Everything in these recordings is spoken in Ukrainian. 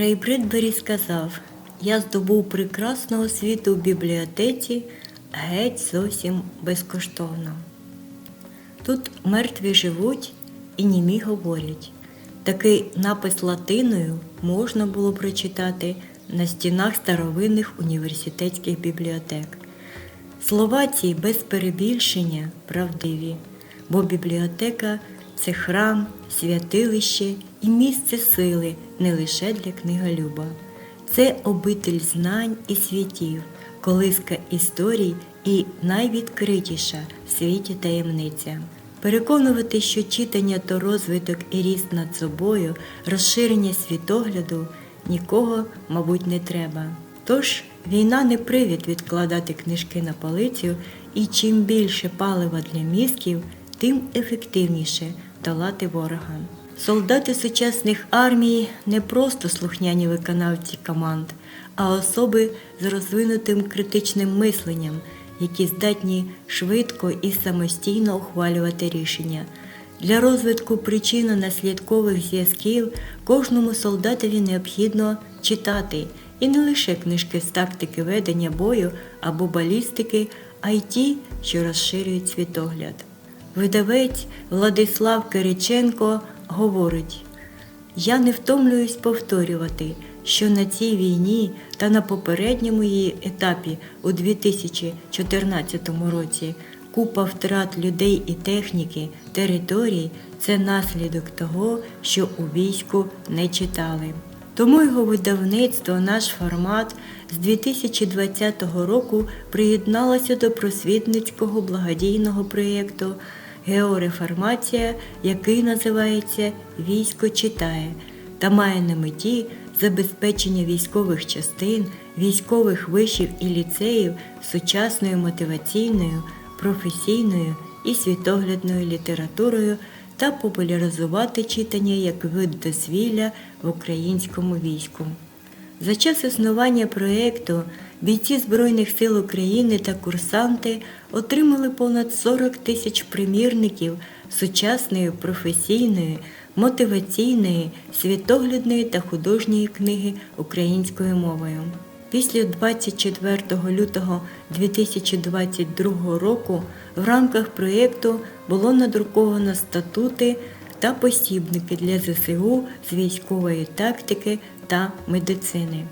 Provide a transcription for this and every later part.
Рей Бредбері сказав: Я здобув прекрасного світу в бібліотеці геть зовсім безкоштовно. Тут мертві живуть і німі говорять. Такий напис латиною можна було прочитати на стінах старовинних університетських бібліотек. Слова ці без перебільшення правдиві, бо бібліотека це храм, святилище і місце сили не лише для книголюба. Це обитель знань і світів, колиска історій і найвідкритіша в світі таємниця. Переконувати, що читання то розвиток і ріст над собою, розширення світогляду нікого, мабуть, не треба. Тож війна не привід відкладати книжки на полицю, і чим більше палива для мізків, тим ефективніше долати ворога. Солдати сучасних армій не просто слухняні виконавці команд, а особи з розвинутим критичним мисленням, які здатні швидко і самостійно ухвалювати рішення. Для розвитку причинно-наслідкових зв'язків кожному солдатові необхідно читати і не лише книжки з тактики ведення бою або балістики, а й ті, що розширюють світогляд. Видавець Владислав Кириченко говорить: Я не втомлююсь повторювати, що на цій війні та на попередньому її етапі у 2014 році купа втрат людей і техніки, територій це наслідок того, що у війську не читали. Тому його видавництво, наш формат з 2020 року приєдналося до просвітницького благодійного проєкту Геореформація, який називається Військо читає та має на меті забезпечення військових частин, військових вишів і ліцеїв сучасною мотиваційною, професійною і світоглядною літературою та популяризувати читання як вид дозвілля в українському війську. За час існування проєкту бійці Збройних сил України та курсанти отримали понад 40 тисяч примірників сучасної професійної, мотиваційної, світоглядної та художньої книги українською мовою. Після 24 лютого 2022 року в рамках проєкту було надруковано статути та посібники для ЗСУ з військової тактики та медицини.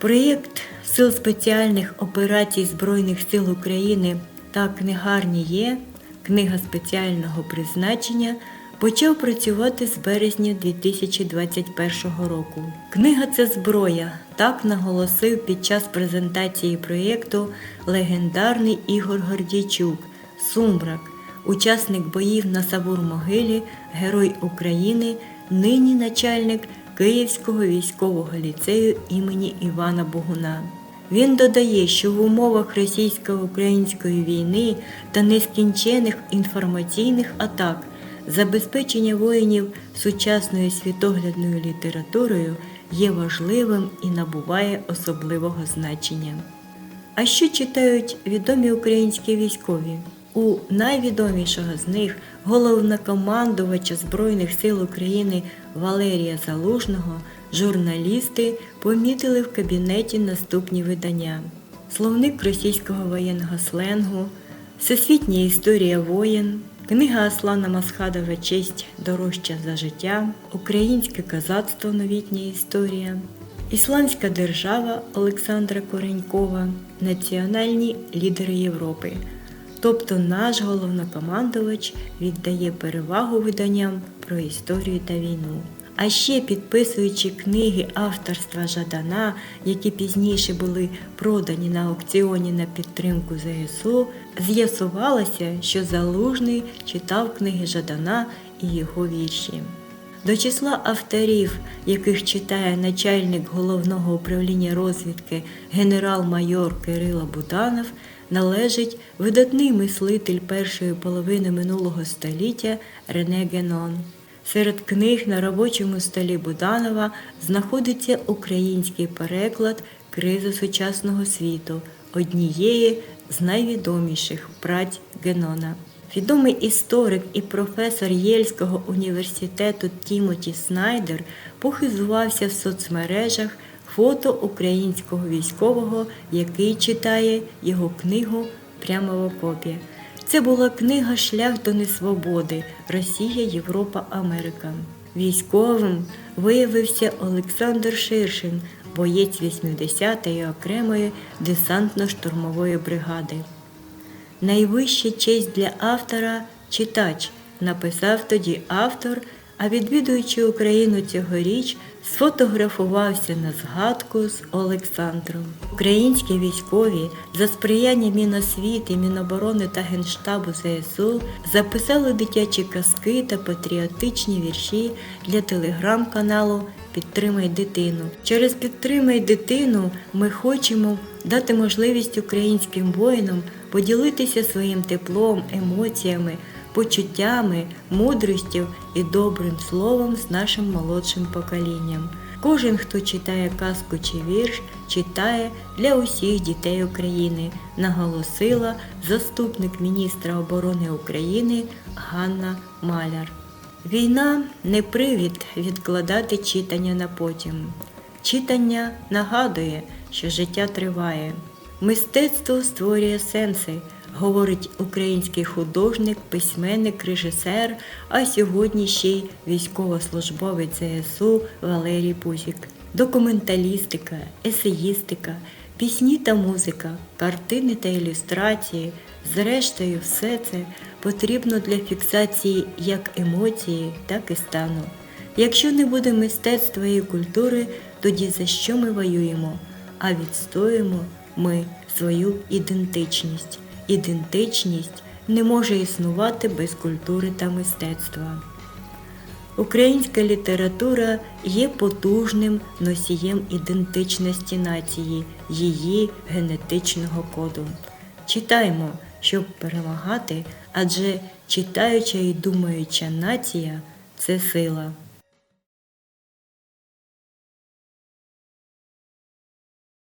Проєкт Сил спеціальних операцій Збройних сил України та книгарні є книга спеціального призначення почав працювати з березня 2021 року. Книга це зброя, так наголосив під час презентації проєкту легендарний Ігор Гордійчук, Сумрак, учасник боїв на Савур-Могилі, Герой України, нині начальник Київського військового ліцею імені Івана Богуна. Він додає, що в умовах російсько-української війни та нескінчених інформаційних атак забезпечення воїнів сучасною світоглядною літературою є важливим і набуває особливого значення. А що читають відомі українські військові? У найвідомішого з них головнокомандувача Збройних сил України Валерія Залужного журналісти помітили в кабінеті наступні видання: Словник російського воєнного сленгу, Всесвітня історія воєн, книга Аслана Масхадова Честь дорожча за життя, Українське козацтво Новітня історія. Ісламська держава Олександра Коренькова, національні лідери Європи. Тобто наш головнокомандувач віддає перевагу виданням про історію та війну. А ще підписуючи книги авторства Жадана, які пізніше були продані на аукціоні на підтримку ЗСУ, з'ясувалося, що Залужний читав книги Жадана і його вірші. До числа авторів, яких читає начальник головного управління розвідки генерал-майор Кирило Буданов, належить видатний мислитель першої половини минулого століття Рене Генон. Серед книг на робочому столі Буданова знаходиться український переклад Криза сучасного світу, однієї з найвідоміших праць Генона. Відомий історик і професор Єльського університету Тімоті Снайдер похизувався в соцмережах фото українського військового, який читає його книгу прямо в окопі. Це була книга Шлях до несвободи Росія, Європа, Америка. Військовим виявився Олександр Ширшин, боєць 80-ї окремої десантно-штурмової бригади. Найвища честь для автора читач, написав тоді автор, а відвідуючи Україну цьогоріч, сфотографувався на згадку з Олександром. Українські військові за сприяння Міносвіти, Міноборони та Генштабу ЗСУ записали дитячі казки та патріотичні вірші для телеграм-каналу Підтримай дитину. Через Підтримай дитину ми хочемо дати можливість українським воїнам поділитися своїм теплом, емоціями, почуттями, мудрістю і добрим словом з нашим молодшим поколінням. Кожен, хто читає казку чи вірш, читає для усіх дітей України, наголосила заступник міністра оборони України Ганна Маляр. Війна не привід відкладати читання на потім. Читання нагадує, що життя триває. Мистецтво створює сенси, говорить український художник, письменник, режисер, а сьогодні ще й військовослужбовець ЗСУ Валерій Пузік. Документалістика, есеїстика, пісні та музика, картини та ілюстрації, зрештою, все це потрібно для фіксації як емоції, так і стану. Якщо не буде мистецтва і культури, тоді за що ми воюємо? А відстоюємо ми свою ідентичність. Ідентичність не може існувати без культури та мистецтва. Українська література є потужним носієм ідентичності нації, її генетичного коду. Читаймо, щоб перемагати, адже читаюча і думаюча нація це сила.